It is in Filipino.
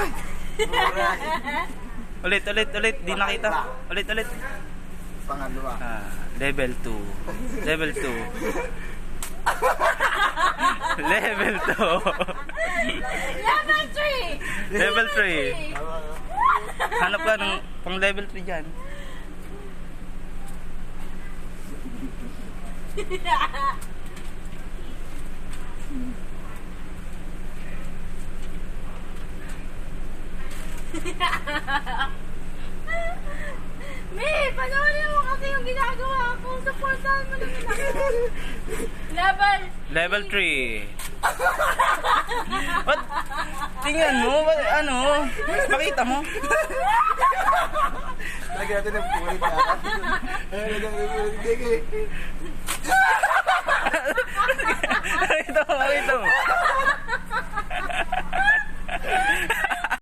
Ulit, ulit, ulit. Di nakita. Ulit, ulit. Pangalawa. Ah, level 2. Level 2. level 2. Level 3! level 3. Tama, no? Hanap ka ng pang level 3 dyan. May, panoorin mo kasi yung ginagawa ko. Supportahan mo naman ako. Level Level 3. What? Tingnan mo, ba- ano? Pakita mo. Lagyan natin ng pulit ha. Eh, lagyan natin ng pulit.